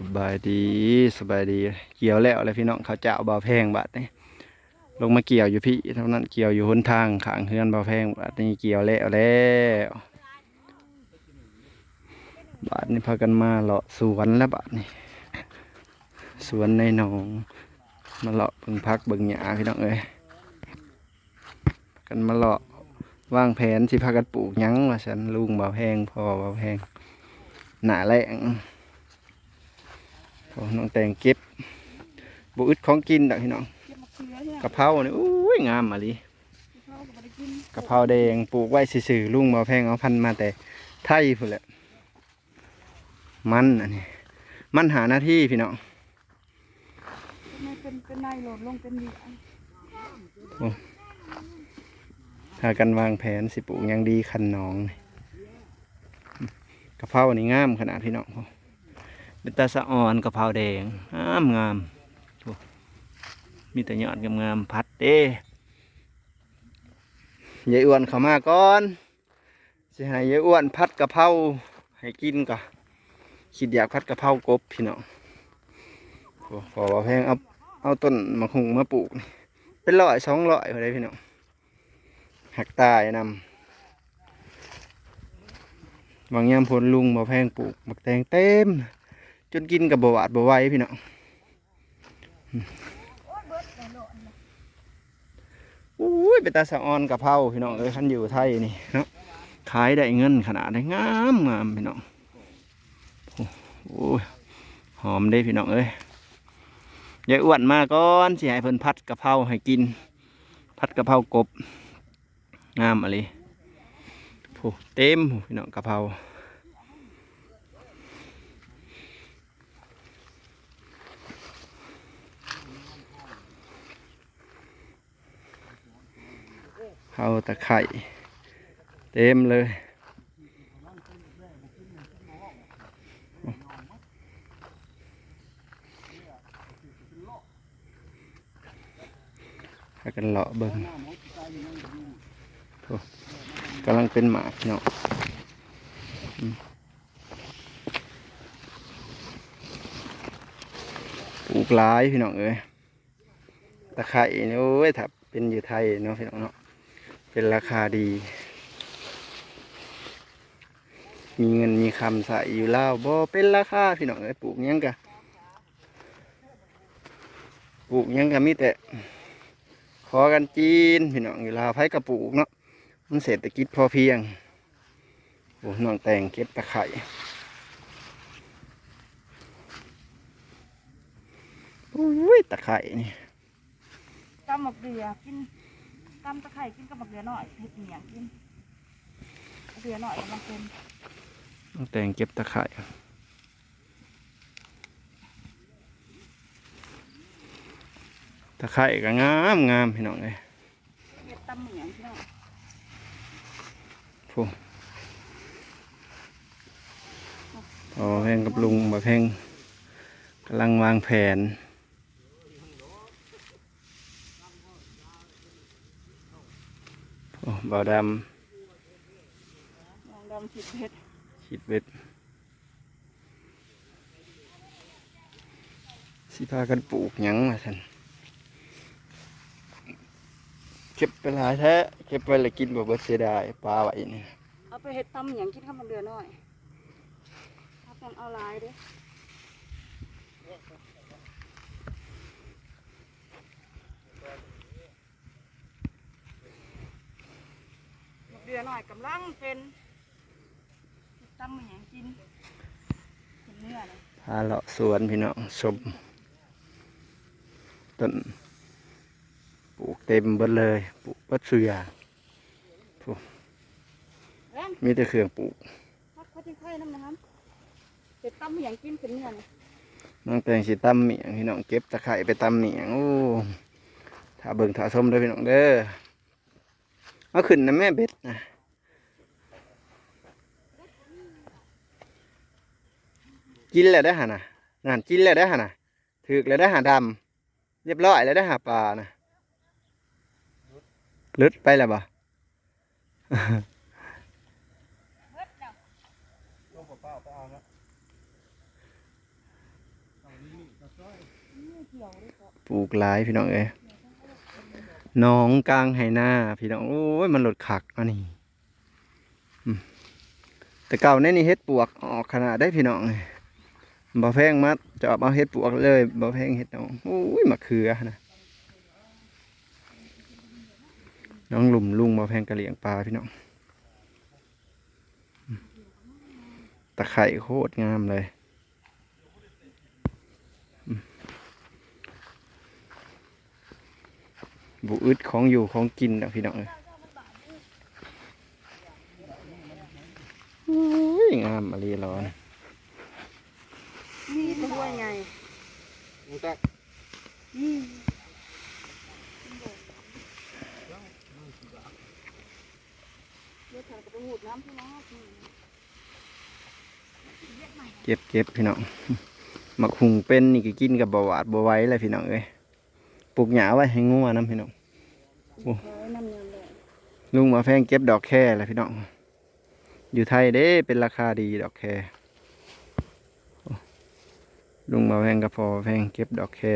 สบายดีสบายดี เกี่ยวแล้วอะไรพี่น้องเขาวเจ้าบาแพงบาดนี่ลงมาเกี่ยวอยู่พี่เท่านั้นเกี่ยวอยู่หนทางขางเฮือนบาแพงบาดนี้เกี่ยวแล้วแล้วบาดนี้พากันมาเลาะสวนแล้วบาดนี้สวนในหนองมาเลาะบิ่งพักบิ่งหญ้าพี่น้องเอ้ยกันมาเลาะวางแผนสิพากันปลูกยังว่าฉันลุงบาแพงพอบาแพงหนาแรง น้องแตงเก็บบุอึดของกินดอกพี่น้องเก็บมะเขือเนี่ยกะเพราเนี่ยอุ้ยงามมาลีเขาก็บ่ได้กินกะเพราแดงปลูกไว้ซื่อๆลุงมาแพงเอาพันธุ์มาแต่ไทยพุ่นแหละมันอันนี้มันหาหน้าที่พี่น้องไม่เป็นเป็นนายโหลดลงเป็นดีถ้ากันวางแผนสิปลูกหยังดีคันน้องนี่กะเพรานี่งามขนาดพี่น้องพอ เป็นตาสะอ่อนกะเพราแดงงามงามมีแต่ยอดงามๆพัดเด้ยายอ้วนเข้ามาก่อนสิให้ยายอ้วนพัดกะเพราให้กินก่อนคิดอยากพัดกะเพรากบพี่น้องโอ้พอว่าแพงเอาเอาต้นมะฮุงมาปลูกนี่เป็นร้อยสองร้อยพอได้พี่น้องหักตายนำบางยามพลลุงบ่แพงปลูกบักแตงเต็ม นกินกับบหวาดบไว้พี่น้องอุ้ยเป็นตาสะออนกับเพราพี่น้องเอ้ยคันอยู่ไทยนี่เนาะขายได้เงินขนาดได้งามงามพี่น้องโอ้โหหอมเด้พี่น้องเอ้ยยายอ้วนมาก่อนสิให้เพิ่นพัดกะเพราให้กิน พัดกะเพรากบงามอะไรโอ้เต็มพี่น้องกะเพรา เอาตะไคร่เต็มเลยพากันเลาะเบิ่งกำลังเป็นหมากเนาะอืมปลูกหลายพี่น้องเอ้ยตะไคร่นี่โอ้ยถ้าเป็นอยู่ไทยเนาะพี่น้องเนาะ เป็นราคาดี มีเงินมีคำใส่อยู่แล้วบ่เป็นราคาพี่น้องเอ้ยปลูกยังกะปลูกยังกะมีแต่ขอกันจีนพี่น้องอยู่ลาวไผกระปลูกเนาะมันเศรษฐกิจพอเพียงโอ้น้องแตงเก็บตะไคร่อุ้ยตะไคร่นี่ตำมะเขือกิน ตำตะไคร้กินกับมะเขือหน่อยเห็ดเหนียงกินมะเขือหน่อยกำลังเป็นน้องแตงเก็บตะไคร่ตะไคร่ก็งามงามพี่น้องเลยเห็ดตำเหนียงพี่น้องพูพอแพงกับลุงบ่แพงกำลังวางแผน โอ้ บ่าวดนางดำผิดเห็ดำขีดเบ็ดสิพากันปลูกหยังมาสันเก็บไปหลายแท้เก็บไปและกินบ่เบิดเสียดายปลาไว้นี่เอาไปเห็ดตำเหนียงกินกับมะเขือหน่อยถ้าต้องเอาหลายเด้ เขือหน่อยกำลังเป็นเห็ดตำเหนียงกินเป็นเนื้อเลยพาเลาะสวนพี่น้องชมต้นปลูกเต็มเบิดเลยปลูกเบิดเสือเอ้ยมีแต่เครื่องปลูกพักพักที่ไข่น้ำนะครับเห็ดตำเหนียงกินเป็นเนื้อเลยน้องแตงสิตำเมียงพี่น้องเก็บตะไคร่ไปตำเมียงโอ้ถ้าเบิ่งถ้าชมเด้อพี่น้องเด้อ เอาขึ้นนะแม่เบ็ดนะกินแล้วได้หานะนั่นกินแล้วได้หานะถึกแล้วได้หาดำเรียบร้อยแล้วได้หาปลานะลึดไปแล้วบ่เฮ็ดแล้วปลูกหลายพี่น้องเอ้ น้องกลางไหหน้าพี่น้องโอ้ยมันหลดขักอันนี้แต่เก่าในนี่เฮ็ดปวกออกขนาดได้พี่น้องบ่แพงมัดจะเอาเฮ็ดปวกเลยบ่แพงเฮ็ดน้องโอ้ยมะเขือนะน้องหลุมลุงบ่แพงกระเหลี่ยงปลาพี่น้องตะไคร่โคตรงามเลย บุอึดของอยู่ของกินนะพี่น้องเอ้ยงามมารีร้อนนี่ตัวใหญ่นี่เดี๋ยวฉันก็ไปหูดน้ำพี่น้องเก็บเก็บพี่น้องหมักหุงเป็นนี่ก็กินกับบหวาดบไว้เลยพี่น้องเอ้ยปลูกหญ้าไว้ให้งัวน้ำพี่น้อง น้ำเงินเลยลุงมาแพงเก็บดอกแค่แหละพี่น้อง อยู่ไทยเด้เป็นราคาดีดอกแค่ลุงมาแพงก็พอแพงเก็บดอกแค่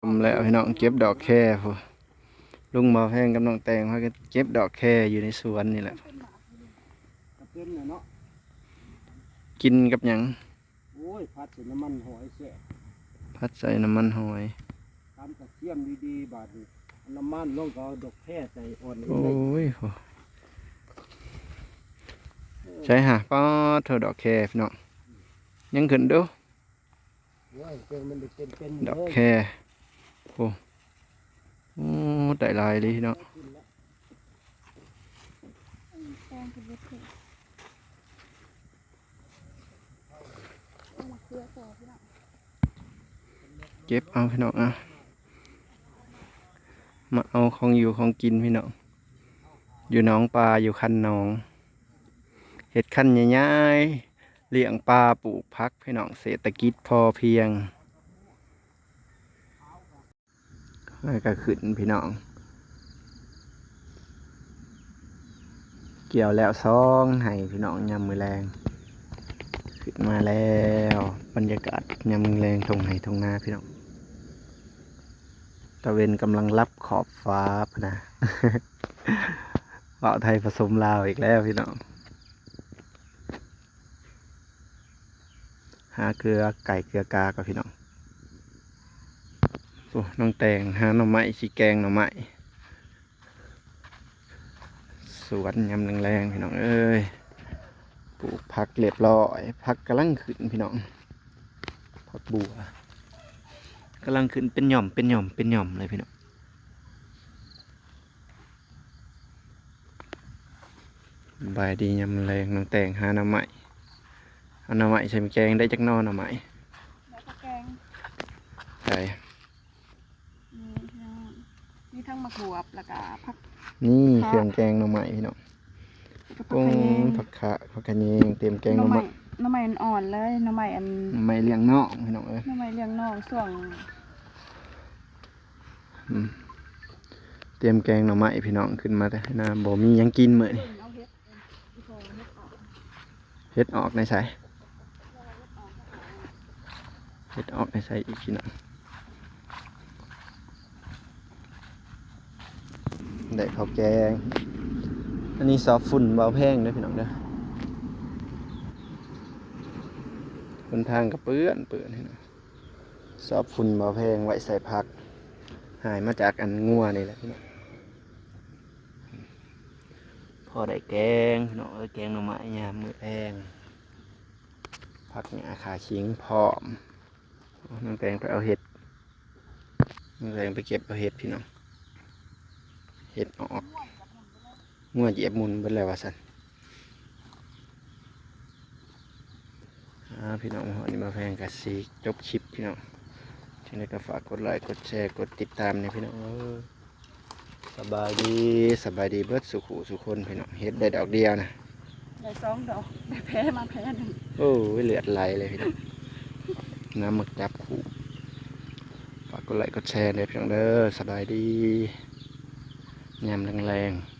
ผมแล้วพี่น้องเก็บดอกแค่พอ ลุงมาแพงกับน้องแตงเขาก็เก็บดอกแค่อยู่ในสวนนี่แหละก็เป็นน่ะเนาะกินกับหยังโอ้ยผัดใส่น้ำมันหอยแซ่บพัดใส่น้ำมันหอยตำกระเทียมดีๆบาดนี้เอาน้ำมันลงก็เอาดอกแค่ใส่อ่อนโอ้ยโหใช่ฮะป้อเธอดอกแคพี่น้องยังขึ้นดู โอ้ยเป็นมันได้เป็นเป็นดอกแคโอ้ โอ้ได้ลายเลยเนามาเคลือต่อพี่น้องเก็บเอาพี่น้องอะมาเอาของอยู่ของกินพี่น้องอยู่หนองปลาอยู่คันหนองเห็ดคันใหญ่ๆเลี้ยงปลาปลูกพักพี่น้องเศรษฐกิจพอเพียง แล้วก็ขึ้นพี่น้อง เกี่ยวแล้วซองให้พี่น้องยำมือแรง ขึ้นมาแล้วบรรยากาศยำมือแรงทงไห้ทงหน้าพี่น้องตะเวนกำลังรับขอบฟ้าพนะว่าไทยผสมลาวอีกแล้วพี่น้อง หาเกลือไก่เกลือกากับพี่น้อง โอ้น้องแตงหาหน่อไม้ชีแกงหน่อไม้สวนยำแรงๆพี่น้องเอ้ยปลูกผักเรียบร้อยผักกำลังขึ้นพี่น้องผักบัวกำลังขึ้นเป็นหย่อมเป็นหย่อมเป็นหย่อมเลยพี่น้องบายดียำแรงน้องแตงหาหน้ำใหม่เอาหน้ำใหม่ใส่แกงได้จักนอหน้ำใหม่ แล้วก็แกง ใช่ นี่พี่น้องมี ทั้งมะกรูดแล้วก็ผัก นี่เครื่องแกงหน้ำใหม่พี่น้องแล้วก็ผักกุ้งขยงผักขะผักกระเยงเตรียมแกงหหน้ำน้ำใหไม้ม่หน้ำไม้อ่อนๆเลยหน้ำไม้อันหน่อไม้เลี้ยงนอกพี่น้องเอ้ยหน้ำไม้เลี้ยงน้องส่วงอืมเตรียมแกงหน่อไม้พี่น้องขึ้นมาแต่นาบ่มีหยังกินเหมือนเอาเฮ็ดที่พอเฮ็ดออกเฮ็ดออกในใสเฮ็ดออกในใสอีกพี่น้อง ได้ข้าวแกง อันนี้ซอฟฝุ่นเบาแพงด้อพี่น้องเด้อคนทางกับเปื้อนเปื้อนพี่น้องซอฟฝุ่นเบาแพงไว้ใส่ผัก หายมาจากอันงัวนี่แหละพี่น้องพอได้แกงพี่น้องเอ้แกงหน่อไม้ยามมือแรงผักหญ้าขาชิงพร้อมน้องแตงไปเอาเห็ดน้องแตงไปเก็บเอาเห็ดพี่น้อง เห็ดออกงัวเหยียบมุนเบิดแล้วว่าสันอ่าพี่น้องมาหอนี่มาแพงกับสีจบคลิปพี่น้องที่นี่ก็ฝากกดไลค์กดแชร์กดติดตามเนี่ยพี่น้องเออสบายดีสบายดีเบิดสุขุสุคนพี่น้องเฮ็ดได้ดอกเดียวนะได้สองดอกได้แพ้มาแพ้หนึ่งโอ้ยเลือดไหลเลยพี่น้องน้ำหมึกจับขู่ฝากกดไลค์กดแชร์เลยพี่น้องเด้อสบายดี ยามแรงๆ